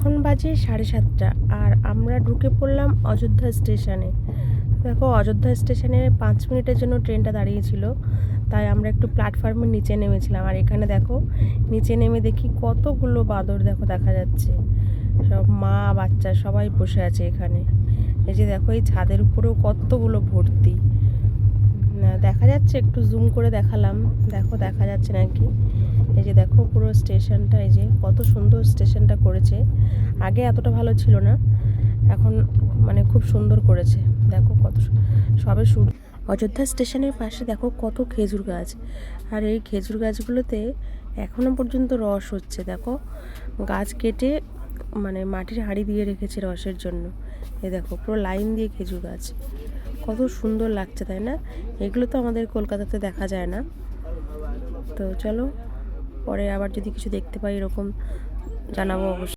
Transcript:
এখন বাজে সাড়ে সাতটা আর আমরা ঢুকে পড়লাম অযোধ্যা স্টেশনে। দেখো, অযোধ্যা স্টেশনে পাঁচ মিনিটের জন্য ট্রেনটা দাঁড়িয়েছিল, তাই আমরা একটু প্ল্যাটফর্মের নিচে নেমেছিলাম। আর এখানে দেখো, নিচে নেমে দেখি কতগুলো বাঁদর দেখো দেখা যাচ্ছে। সব মা, বাচ্চা সবাই বসে আছে এখানে। এই যে দেখো, এই ছাদের উপরেও কতগুলো ভর্তি। দেখা যাচ্ছে, একটু জুম করে দেখালাম। দেখো, দেখা যাচ্ছে নাকি? এই যে দেখো পুরো স্টেশনটা এই যে কত সুন্দর স্টেশনটা করেছে। আগে এতটা ভালো ছিল না, এখন মানে খুব সুন্দর করেছে। দেখো কত সবে শুরু। অযোধ্যা স্টেশনের পাশে দেখো কত খেজুর গাছ। আর এই খেজুর গাছগুলোতে এখনও পর্যন্ত রস হচ্ছে, দেখো। গাছ কেটে মানে মাটির হাঁড়ি দিয়ে রেখেছে রসের জন্য। এ দেখো পুরো লাইন দিয়ে খেজুর গাছ। কত সুন্দর লাগছে, তাই না? এগুলো তো আমাদের কলকাতাতে দেখা যায় না। তো চলো পরে আবার যদি কিছু দেখতে পাই এরকম জানাব অবশ্যই।